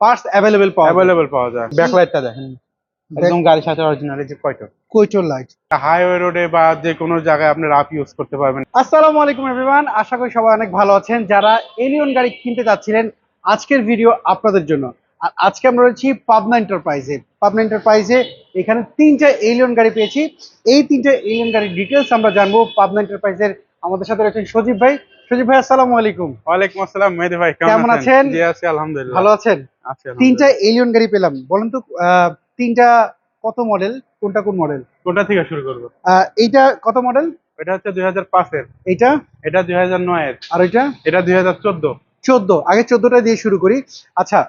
Parts available পাওয়া available পাওয়া যায়। ব্যাকলাইটটা দেখেন। একদম গাড়ির সাথে অরিজিনাল যে কয়টা লাইট হাইওয়ে রোডে বা যে কোনো জায়গায় আপনি রাফ ইউজ করতে পারবেন। আসসালামু আলাইকুম এভরিওয়ান আশা করি সবাই অনেক ভালো আছেন। যারা এলিয়ন গাড়ি কিনতে চাচ্ছিলেন আজকের ভিডিও আপনাদের জন্য। আর আজকে আমরা রয়েছি পাবনা এন্টারপ্রাইজে পাবনা এন্টারপ্রাইজে এখানে তিনটা এলিয়ন গাড়ি পেয়েছি। এই তিনটা এলিয়ন গাড়ির ডিটেলস আমরা জানব। পাবনা এন্টারপ্রাইজের আমাদের সাথে রয়েছেন সজীব ভাই। সজীব ভাই আসসালামু আলাইকুম। ওয়ালাইকুম আসসালাম মেহেদি ভাই কেমন আছেন? জি আছি আলহামদুলিল্লাহ। ভালো আছেন? তিনটা এলিয়ন গাড়ি পেলাম। বলেন তো তিনটা কত মডেল কোনটা কোন মডেল কোনটা থেকে শুরু করব? এইটা কত মডেল এটা হচ্ছে দুই হাজার পাঁচের। এটা আর এটা দুই হাজার চোদ্দ। চোদ্দ। আগে চোদ্দটা দিয়ে শুরু করি। আচ্ছা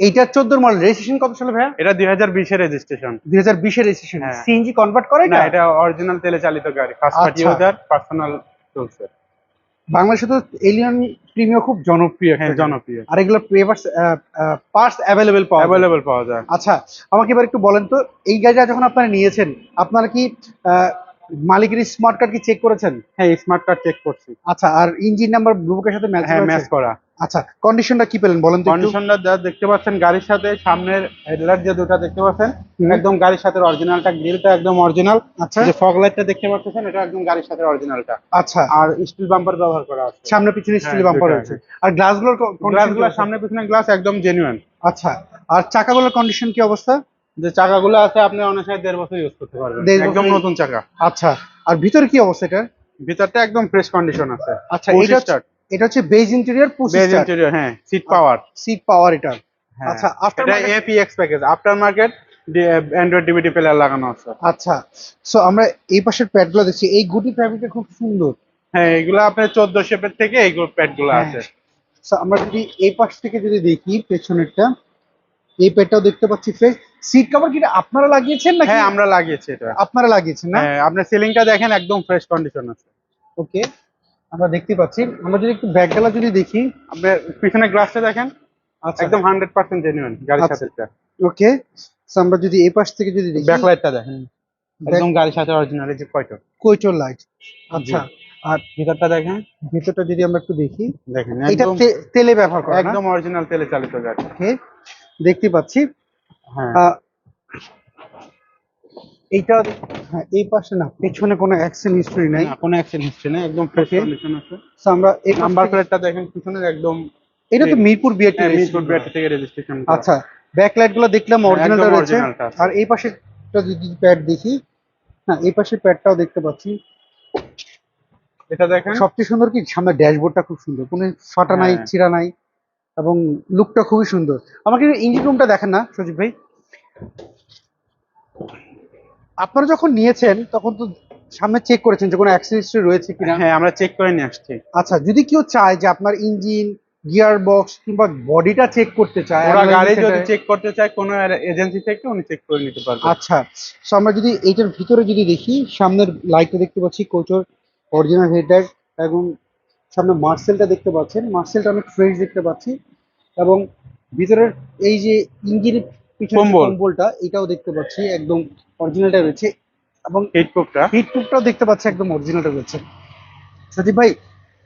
এইটা চোদ্দোর মডেল রেজিস্ট্রেশন কত সালে ভাইয়া? এটা দুই হাজার বিশের রেজিস্ট্রেশন দুই হাজার বিশের রেজিস্ট্রেশন। সিএনজি কনভার্ট করে না এটা? অরিজিনাল তেলে চালিত গাড়ি ফার্স্ট পার্টি আচ্ছা। ইউজার পার্সোনাল চলছে। বাংলাদেশে তো এলিয়ন প্রিমিয়াম খুব জনপ্রিয় হ্যাঁ জনপ্রিয়। আর এগুলো পেপারস পার্টস অ্যাভেলেবেল পাওয়া যায়। অ্যাভেলেবল পাওয়া যায়। আচ্ছা আমাকে এবার একটু বলেন তো এই গাড়িটা যখন আপনারা নিয়েছেন আপনারা কি আহ, মালিকের স্মার্ট কার্ড কি চেক করেছেন? হ্যাঁ স্মার্ট কার্ড চেক করছি। আচ্ছা আর ইঞ্জিন নাম্বার ব্লুকের সাথে হ্যাঁ ম্যাচ করা। আচ্ছা কন্ডিশনটা কি পেলেন বলেন তো কন্ডিশনটা যা দেখতে পাচ্ছেন গাড়ির সাথে সামনের হেডলাইট যে দুটো দেখতে পাচ্ছেন একদম গাড়ির সাথে অরিজিনালটা গ্রিলটা একদম অরিজিনাল আচ্ছা। যে ফগ লাইটটা দেখতে পাচ্ছেন এটা একদম গাড়ির সাথে অরিজিনালটা আচ্ছা। আর স্টিল বাম্পার ব্যবহার করা আছে। সামনে পিছনে স্টিল বাম্পার রয়েছে। আর গ্লাসগুলোর গ্লাসগুলো সামনে পিছনে গ্লাস একদম জেনুইন আচ্ছা। আর চাকাগুলোর কন্ডিশন কি অবস্থা? যে চাকাগুলো আছে আপনি অনায়াসে দেড় বছর ইউজ করতে পারবেন। একদম নতুন চাকা। আচ্ছা। আর ভিতরে কি অবস্থা এটা ভিতরটা একদম ফ্রেশ কন্ডিশন আছে। আচ্ছা এটা এটা হচ্ছে beige interior push beige interior হ্যাঁ সিট পাওয়ার সিট পাওয়ার এটা আচ্ছা, after এটা apex package after market Android DVD player লাগানো আছে। আচ্ছা সো আমরা এই পাশের প্যাডগুলো দেখছি এই গুটি ফ্যাব্রিকটা খুব সুন্দর। হ্যাঁ এগুলো আপনার চোদ্দ শেপের থেকে এই প্যাডগুলো হ্যাঁ। আছে। So, আমরা যদি এই পাশ থেকে যদি দেখি পেছনেরটা এই প্যাডটাও দেখতে পাচ্ছি ফ্রেশ সিট কভার কি আপনারা লাগিয়েছেন নাকি? হ্যাঁ আমরা লাগিয়েছি এটা। আপনারা লাগিয়েছেন না? হ্যাঁ আপনার সিলিংটা দেখেন একদম ফ্রেশ কন্ডিশন আছে। ওকে আমরা দেখতে পাচ্ছি। আমরা যদি একটু ব্যাকডালা যদি দেখি আপনার পিছনে গ্লাসটা দেখেন। আচ্ছা। একদম হান্ড্রেড পার্সেন্ট জেনুইন গাড়ির আচ্ছা। সাথে ওকে। আমরা যদি এই পাশ থেকে যদি দেখি ব্যাকলাইটটা দেখেন। একদম গাড়ির সাথে অরিজিনাল যে কয়টা? কৈচর লাইট আচ্ছা। আর ভিতরটা দেখেন। ভিতরটা যদি আমরা একটু দেখি দেখেন এটা তেলে ব্যবহার করা একদম অরিজিনাল তেলে চালিত গাড়ি। ওকে। দেখতে পাচ্ছি। হ্যাঁ। এইটা হ্যাঁ এই পাশে না পেছনে কোনো অ্যাকশন হিস্টরি নাই। না, কোনো অ্যাক্সিডেন্ট হিস্ট্রি নেই একদম ফ্রেশ কন্ডিশন আছে। So, আমরা এই নাম্বার প্লেটটা দেখেন পিছনে একদম এটা তো মিরপুর বিয়ে হ্যাঁ, মিরপুর বিআরটি থেকে রেজিস্ট্রেশন আচ্ছা ব্যাকলাইটগুলো দেখলাম অরিজিনালটা রয়েছে। আর এই পাশেটা যদি প্যাড দেখি হ্যাঁ এই পাশের প্যাডটাও দেখতে পাচ্ছি। এটা দেখেন। সবচেয়ে সুন্দর কি? সামনে ড্যাশবোর্ডটা খুব সুন্দর কোনো ফাটা নাই হ্যাঁ। চিরা নাই এবং লুকটা খুবই সুন্দর। আমাকে ইঞ্জিন রুমটা দেখেন না সজীব ভাই। আপনারা যখন নিয়েছেন তখন তো সামনে চেক করেছেন যে কোনো অ্যাক্সিডেন্ট রয়েছে কিনা? হ্যাঁ আমরা চেক করে নিয়ে আসছি। আচ্ছা যদি কেউ চায় যে আপনার ইঞ্জিন গিয়ার বক্স কিংবা বডিটা চেক করতে চায় ওরা গাড়ি যদি চেক করতে চায় কোনো এজেন্সি থেকে উনি চেক করে নিতে পারবে। আচ্ছা তো আমরা যদি এইটার ভিতরে যদি দেখি সামনের লাইটটা দেখতে পাচ্ছি কোচর অরিজিনাল হেডলাইট এবং সামনে মার্সেলটা দেখতে পাচ্ছেন। মার্সেলটা অনেক ফ্রেশ দেখতে পাচ্ছি এবং ভিতরের এই যে ইঞ্জিনের কম্বল। কম্বলটা এটাও দেখতে পাচ্ছি একদম অরিজিনালটা রয়েছে। এবং দেখতে পাচ্ছি একদম অরিজিনালটা রয়েছে। সজীব ভাই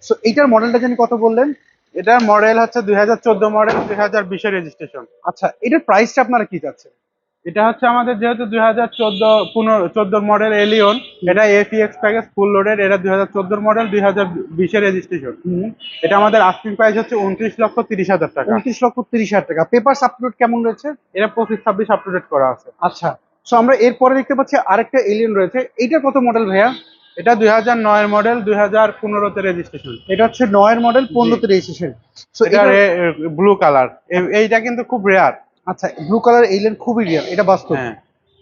সো এইটার মডেলটা জানি কত বললেন এটার মডেল হচ্ছে দুই হাজার চোদ্দ মডেল দুই হাজার রেজিস্ট্রেশন আচ্ছা এটার প্রাইসটা আপনারা কি চাচ্ছেন? এটা হচ্ছে আমাদের যেহেতু দুই হাজার চোদ্দ পনেরো চোদ্দ মডেল এলিয়ন এটা এপিএক্স প্যাকেজ ফুল লোডের এটা দুই হাজার চোদ্দোর মডেল দুই হাজার বিশের রেজিস্ট্রেশন এটা আমাদের আস্কিং প্রাইস হচ্ছে উনত্রিশ লক্ষ তিরিশ হাজার টাকা। উনত্রিশ লক্ষ তিরিশ হাজার টাকা। পেপার আপলোড কেমন রয়েছে? এটা পঁচিশ ছাব্বিশ আপ টু ডেট করা আছে। আচ্ছা। সো আমরা এরপরে দেখতে পাচ্ছি আরেকটা এলিয়ন রয়েছে। এইটা কত মডেল ভাইয়া? এটা দুই হাজার নয়ের মডেল দুই হাজার পনেরোতে রেজিস্ট্রেশন এটা হচ্ছে নয়ের মডেল পনেরোতে রেজিস্ট্রেশন সো এটা ব্লু কালার এইটা কিন্তু খুব রেয়ার আচ্ছা ব্লু কালার এলিয়ন খুবই রিয়ার এটা বাস্তব। হ্যাঁ।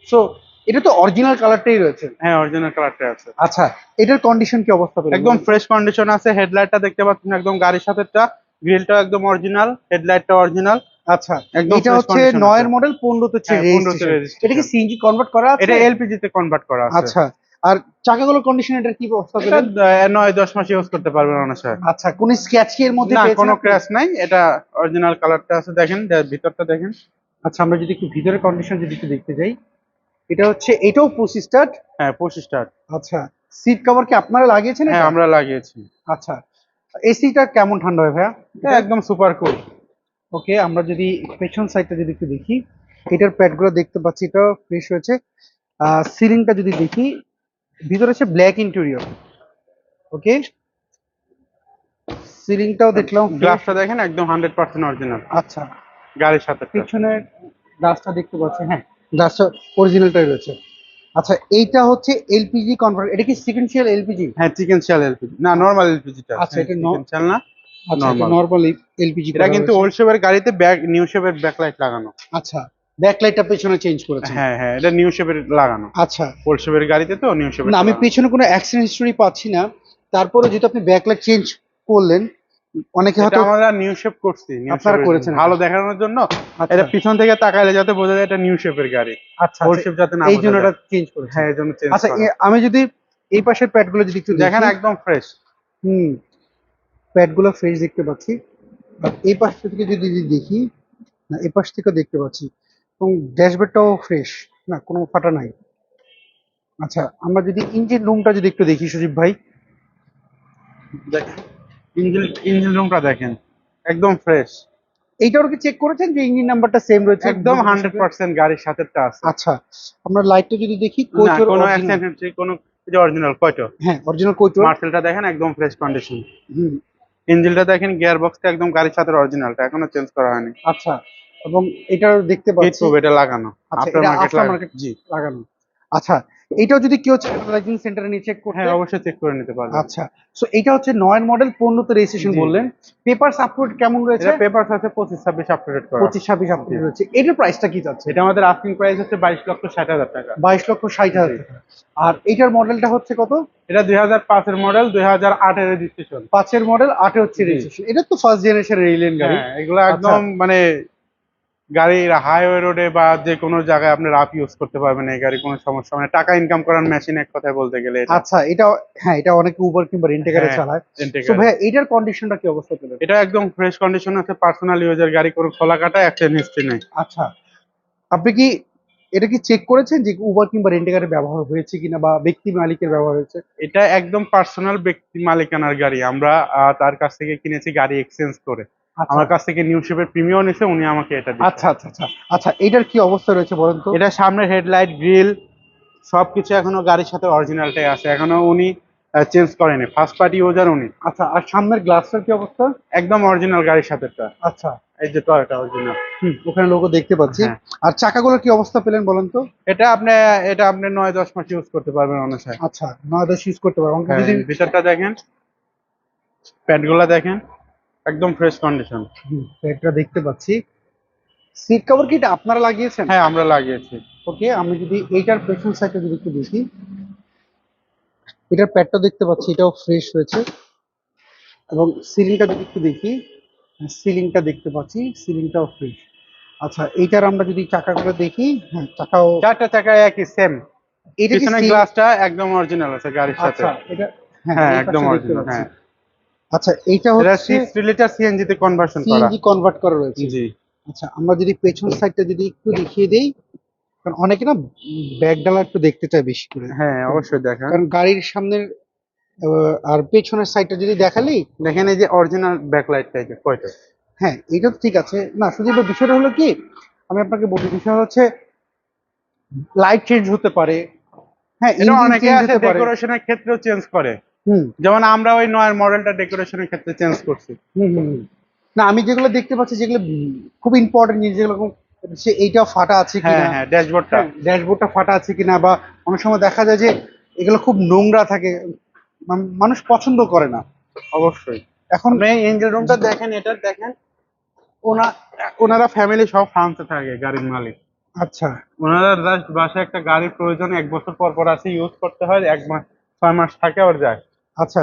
সো এটা তো অরিজিনাল কালারটাই রয়েছে। হ্যাঁ অরিজিনাল কালারটা আছে। আচ্ছা এটার কন্ডিশন কি অবস্থা একদম ফ্রেশ কন্ডিশন আছে হেডলাইটটা দেখতে পাচ্ছেন একদম গাড়ির সাথেটা গ্রিলটা একদম অরিজিনাল হেডলাইটটা অরিজিনাল আচ্ছা একদম এটা হচ্ছে condition আছে। নয়ের মডেল পনেরোতে হচ্ছে হ্যাঁ, 15 তে registration। এটা কি সিএনজি কনভার্ট করা আছে? এটা এলপিজি তে কনভার্ট করা আছে। আচ্ছা আর চাকাগুলোর কন্ডিশন এটার কি অবস্থা এটা পেলেন দ- নয় দশ মাস ইউজ করতে পারবেন অনায়াসে আচ্ছা কোন স্ক্র্যাচ কি এর মধ্যে না কোনো? ক্র্যাশ নাই এটা অরিজিনাল কালারটা আছে দেখেন ভিতরটা দেখেন। আচ্ছা আমরা যদি একটু ভিতরের কন্ডিশন যদি একটু দেখতে যাই এটা হচ্ছে এটাও পঁচিশ স্টার্ট হ্যাঁ পঁচিশ স্টার আচ্ছা সিট কভার কি আপনারা লাগিয়েছেন হ্যাঁ আমরা লাগিয়েছি। আচ্ছা এসিটা কেমন ঠান্ডা হয় ভাইয়া? এটা একদম সুপার কুল ওকে আমরা যদি পেছন সাইডটা যদি একটু দেখি এটার প্যাডগুলো দেখতে পাচ্ছি এটা ফ্রেশ হয়েছে। সিলিংটা যদি দেখি ভিতরে আছে ব্ল্যাক ইন্টেরিয়র ওকে সিলিংটাও দেখলাম গ্লাসটা দেখেন একদম হান্ড্রেড পার্সেন্ট অরিজিনাল আচ্ছা। গাড়ির সাথে পিছনের গ্লাসটা দেখতে পাচ্ছি হ্যাঁ গ্লাসটা অরিজিনালটাই রয়েছে। আচ্ছা এইটা হচ্ছে এলপিজি কনভার্ট এটা কি সিকেন্সিয়াল এলপিজি হ্যাঁ চিকেন চাল এলপিজি না নর্মাল এলপিজিটা আচ্ছা, এটা ন- চাল না আচ্ছা. নরমাল এলপিজি এটা কিন্তু ওল্ড শেপের গাড়িতে ব্যাক নিউ শেপের ব্যাকলাইট লাগানো। আচ্ছা ব্যাকলাইটটা পেছনে চেঞ্জ করেছে হ্যাঁ হ্যাঁ এটা নিউ শেপের লাগানো। আচ্ছা। ওল্ড শেপের গাড়িতে তো নিউ শেপের না আমি পেছনে কোনো অ্যাক্সিডেন্ট হিস্টোরি পাচ্ছি না। তারপরে যেহেতু আপনি ব্যাকলাইট চেঞ্জ করলেন অনেকে হয়তো আমরা নিউ শেপ করছি আপনারা করেছেন। ভালো দেখানোর জন্য। আচ্ছা, এটা পিছন থেকে তাকাইলে যাতে বোঝা যায় এটা নিউ শেপের গাড়ি। আচ্ছা ওল্ড আচ্ছা, শেপ যাতে না এই জন্য এটা চেঞ্জ করেছে হ্যাঁ এই জন্য চেঞ্জ আচ্ছা আমি যদি এই পাশের প্যাডগুলো যদি একটু দেখেন একদম ফ্রেশ হুম প্যাডগুলো ফ্রেশ দেখতে পাচ্ছি। এই পাশ থেকে যদি দেখি না এই পাশ থেকেও দেখতে পাচ্ছি। এবং ড্যাশবোর্ডটাও ফ্রেশ না কোনো ফাটা নাই। আচ্ছা আমরা যদি ইঞ্জিন রুমটা যদি একটু দেখি সুদীপ ভাই। দেখেন ইঞ্জিন ইঞ্জিন রুমটা দেখেন একদম ফ্রেশ এইটাও কি চেক করেছেন যে ইঞ্জিন নাম্বারটা সেম রয়েছে? একদম হান্ড্রেড পার্সেন্ট গাড়ির সাথে আছে। আচ্ছা আমরা লাইটটা যদি দেখি কোনো অ্যাক্সিডেন্ট কোনো অরিজিনাল কয়টো? হ্যাঁ অরিজিনাল কোচর মার্সেলটা দেখেন একদম ফ্রেশ কন্ডিশন হুম। ইঞ্জিনটা দেখেন গিয়ার বক্সটা একদম গাড়ির সাথে অরিজিনালটা এখনও চেঞ্জ করা হয়নি। আচ্ছা এবং এটাও দেখতে পাচ্ছি। এটা লাগানো আচ্ছা, আফটার এটা মার্কেট জি লাগানো। আচ্ছা এটাও যদি কেউ চ্যানেলাইজিং সেন্টারে নিয়ে চেক করতে। হ্যাঁ অবশ্যই চেক করে নিতে পারবেন। আচ্ছা সো এটা হচ্ছে নয়ের মডেল পনেরোতে রেজিস্ট্রেশন বললেন। পেপার আপলোড কেমন রয়েছে? এটা পেপারস আছে পঁচিশ ছাব্বিশ আপ টু করা। পঁচিশ ছাব্বিশ আপলোড রয়েছে। এটার প্রাইসটা কি যাচ্ছে? এটা আমাদের আস্কিং প্রাইস হচ্ছে বাইশ লক্ষ ষাট হাজার টাকা। বাইশ লক্ষ ষাট হাজার টাকা। আর এটার মডেলটা হচ্ছে কত? এটা দুই হাজার পাঁচের মডেল দুই হাজার আটের রেজিস্ট্রেশন পাঁচের মডেল আটে হচ্ছে রেজিস্ট্রেশন এটা তো ফার্স্ট জেনারেশন রেলিয়ান গাড়ি। হ্যাঁ এগুলো একদম মানে গাড়ির হাইওয়ে রোডে বা যে কোনো জায়গায় আপনি রাফ ইউজ করতে পারবেন এই গাড়ি কোনো সমস্যা মানে টাকা ইনকাম করার মেশিন এক কথায় বলতে গেলে আচ্ছা এটা হ্যাঁ এটা অনেকে উবার কিংবা রেন্টেকারে হ্যাঁ, চালায়। তো ভাইয়া এটার কন্ডিশনটা কি অবস্থা পেলেন এটা একদম ফ্রেশ কন্ডিশন আছে পার্সোনাল ইউজের গাড়ি কোনো খোলা কাটা অ্যাক্সিডেন্ট হিস্ট্রি নেই। আচ্ছা আপনি কি এটা কি চেক করেছেন যে উবার কিংবা রেন্টেকারে ব্যবহার হয়েছে কিনা বা ব্যক্তি মালিকের ব্যবহার হয়েছে? এটা একদম পার্সোনাল ব্যক্তি মালিকানার গাড়ি। আমরা তার কাছ থেকে কিনেছি গাড়ি এক্সচেঞ্জ করে। আমার কাছ থেকে নিউ শেপের প্রিমিয়াম নিছে উনি আমাকে এটা আচ্ছা আচ্ছা আচ্ছা। আচ্ছা এটার কি অবস্থা রয়েছে বলেন তো? এটা সামনের হেডলাইট গ্রিল সবকিছু এখনও গাড়ির সাথে অরিজিনালটাই আছে। এখনও উনি চেঞ্জ করেনি। ফার্স্ট পার্টি ইউজার উনি। আচ্ছা আর সামনের গ্লাসটার কি অবস্থা? একদম অরিজিনাল গাড়ির সাথে আচ্ছা। এই যে টয়টা অরিজিনাল হুম ওখানে লোগো দেখতে পাচ্ছি। হ্যাঁ। আর চাকাগুলোর কি অবস্থা পেলেন বলেন তো? এটা আপনি এটা আপনি নয় দশ মাস ইউজ করতে পারবেন অনাসায় আচ্ছা নয় দশ ইউজ করতে পারবেন। হ্যাঁ, ভিতরটা দেখেন। প্যাডগুলো দেখেন। একদম ফ্রেশ কন্ডিশন এটা দেখতে পাচ্ছি। সিট কভার কি এটা আপনারা লাগিয়েছেন? হ্যাঁ আমরা লাগিয়েছি। ওকে আমি যদি এইটার পেছন সাইডটা যদি একটু দেখি। এটার প্যাডটা দেখতে পাচ্ছি এটাও ফ্রেশ হয়েছে। এবং সিলিংটা যদি একটু দেখি সিলিংটা দেখতে পাচ্ছি সিলিংটাও ফ্রেশ আচ্ছা এইটার আমরা যদি চাকাগুলো দেখি হ্যাঁ চাকাও চারটা চাকা একই সেম পিছনের গ্লাসটা একদম অরিজিনাল আছে গাড়ির সাথে। আচ্ছা এটা হ্যাঁ হ্যাঁ একদম অরিজিনাল হ্যাঁ। আচ্ছা এইটা এটা হচ্ছে সিক্স লিটার সিএনজি তে কনভার্সন করা সিএনজি কনভার্ট করা। রয়েছে। জি। আচ্ছা আমরা যদি পেছন সাইডটা যদি একটু দেখিয়ে দেই কারণ অনেকে না ব্যাক ডালা একটু দেখতে চায় বেশি করে। হ্যাঁ অবশ্যই দেখেন কারণ গাড়ির সামনের আর পেছনের সাইডটা যদি দেখালেই দেখেন এই যে অরিজিনাল ব্যাক ব্যাকলাইট টাইপের কয়টা? হ্যাঁ এটা তো ঠিক আছে। না শুধু বিষয়টা হলো কি আমি আপনাকে বলি বিষয় হচ্ছে লাইট চেঞ্জ হতে পারে। হ্যাঁ এটা অনেকে আছে ডেকোরেশনের ক্ষেত্রেও চেঞ্জ করে। যেমন আমরা ওই নয়ের মডেলটা ডেকোরেশনের ক্ষেত্রে চেঞ্জ করছি। না আমি যেগুলো দেখতে পাচ্ছি যেগুলো খুব ইম্পর্টেন্ট জিনিস যেগুলো সে এইটা ফাটা আছে হ্যাঁ কিনা। হ্যাঁ ড্যাশবোর্ডটা। ড্যাশবোর্ডটা ফাটা আছে কিনা বা অনেক সময় দেখা যায় যে এগুলো খুব নোংরা থাকে মানুষ পছন্দ করে না। অবশ্যই। এখন ইঞ্জিন রুমটা দেখেন এটা দেখেন। ওনা ওনারা ফ্যামিলি সব ফ্রান্সে থাকে গাড়ির মালিক। আচ্ছা। ওনারা জাস্ট বাসায় একটা গাড়ির প্রয়োজন এক বছর পর পর আসে ইউজ করতে হয় এক মাস ছয় মাস থাকে আবার যায়। আচ্ছা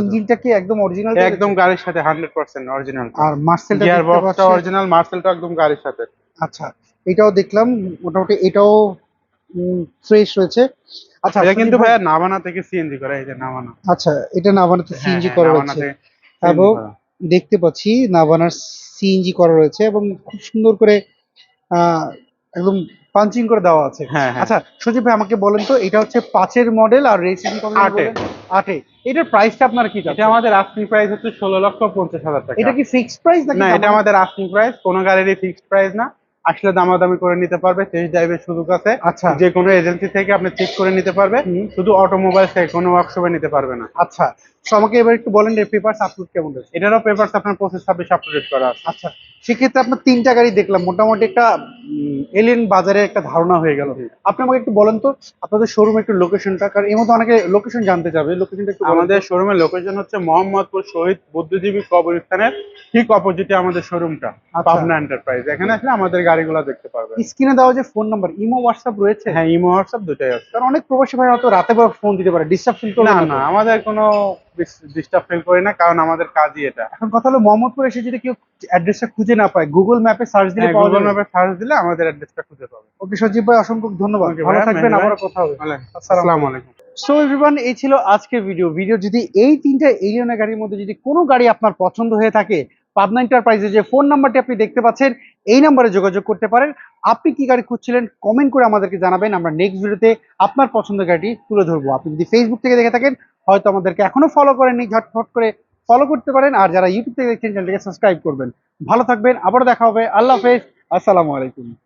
ইঞ্জিনটা কি একদম অরিজিনাল একদম গাড়ির সাথে হান্ড্রেড পার্সেন্ট অরিজিনাল আর মার্সেলটা অরিজিনাল মার্সেলটা একদম গাড়ির সাথে। আচ্ছা এটাও দেখলাম মোটামুটি এটাও ফ্রেশ রয়েছে। আচ্ছা এটা কিন্তু ভাইয়া নাভানা থেকে সিএনজি করা এই যে নাভানা আচ্ছা এটা নাভানাতে সিএনজি হ্যাঁ, করা হ্যাঁ, এবং দেখতে পাচ্ছি নাভানার সিএনজি করা রয়েছে এবং খুব সুন্দর করে আহ, একদম পাঞ্চিং করে দেওয়া আছে। হ্যাঁ হ্যাঁ। আচ্ছা সজীব ভাই আমাকে বলেন তো এটা হচ্ছে পাঁচের মডেল আর রেজিস্ট্রেশন কত আটে। আটে। এটার প্রাইসটা আপনার কি এটা আমাদের আস্কিং প্রাইস হচ্ছে ষোলো লক্ষ পঞ্চাশ হাজার টাকা। এটা কি ফিক্সড প্রাইস নাকি না এটা আমাদের আস্কিং প্রাইস কোনো গাড়িরই ফিক্সড প্রাইস না। আসলে দামাদামি করে নিতে পারবে টেস্ট ড্রাইভের সুযোগ আছে। আচ্ছা। যে কোনো এজেন্সি থেকে আপনি চেক করে নিতে পারবে। শুধু অটোমোবাইল থেকে কোনো ওয়ার্কশপে নিতে পারবে না। আচ্ছা। তো আমাকে এবার একটু বলেন পেপারস আপলোড কেমন রয়েছে? এটারও পেপারস আপনার পঁচিশ ছাব্বিশ আপডেট করা আছে। আচ্ছা। সেক্ষেত্রে আপনার তিনটা গাড়ি দেখলাম। মোটামুটি একটা এলিয়েন বাজারে একটা ধারণা হয়ে গেল। আপনি আমাকে একটু বলেন তো আপনাদের শোরুম একটু লোকেশনটা কারণ এর মধ্যে অনেকে লোকেশন জানতে চাবে। লোকেশনটা একটু। আমাদের শোরুমের লোকেশন হচ্ছে মোহাম্মদপুর শহীদ বুদ্ধিজীবী কবরস্থানের ঠিক অপোজিটে আমাদের শোরুমটা আচ্ছা। পাবনা এন্টারপ্রাইজ এখানে আসলে আমাদের গাড়িগুলো দেখতে পারবে স্ক্রিনে দেওয়া যে ফোন নাম্বার ইমো হোয়াটসঅ্যাপ রয়েছে? হ্যাঁ ইমো হোয়াটসঅ্যাপ দুটাই আছে। কারণ অনেক প্রবাসী ভাই হয়তো রাতে পর ফোন দিতে পারে ডিস্টার্ব ফিল করবে না না না আমাদের কোনো ডিস্টার্ব ফিল করি না কারণ আমাদের কাজই এটা। এখন কথা হলো মোহাম্মদপুর এসে যদি কেউ অ্যাড্রেসটা খুঁজে না পায় গুগল ম্যাপে সার্চ দিলে গুগল ম্যাপে সার্চ দিলে আমাদের অ্যাড্রেসটা খুঁজে পাবে। ওকে সজীব ভাই অসংখ্য ধন্যবাদ। ভালো থাকবেন আবার কথা হবে। আসসালামু। আলাইকুম। সো এভরিওয়ান এই ছিল আজকের ভিডিও ভিডিও যদি এই তিনটা এলিয়নের গাড়ির মধ্যে যদি কোনো গাড়ি আপনার পছন্দ হয়ে থাকে পাবনা এন্টারপ্রাইজে যে ফোন নাম্বারটি আপনি দেখতে পাচ্ছেন এই নাম্বারে যোগাযোগ করতে পারেন। আপনি কি গাড়ি খুঁজছিলেন কমেন্ট করে আমাদেরকে জানাবেন। আমরা নেক্সট ভিডিওতে আপনার পছন্দের গাড়িটি তুলে ধরবো। আপনি যদি ফেসবুক থেকে দেখে থাকেন হয়তো আমাদেরকে এখনও ফলো করেননি, ঝটফট করে ফলো করতে পারেন। আর যারা ইউটিউব থেকে দেখছেন চ্যানেলটিকে সাবস্ক্রাইব করবেন। ভালো থাকবেন, আবারও দেখা হবে। আল্লাহ হাফেজ। আসসালামু আলাইকুম।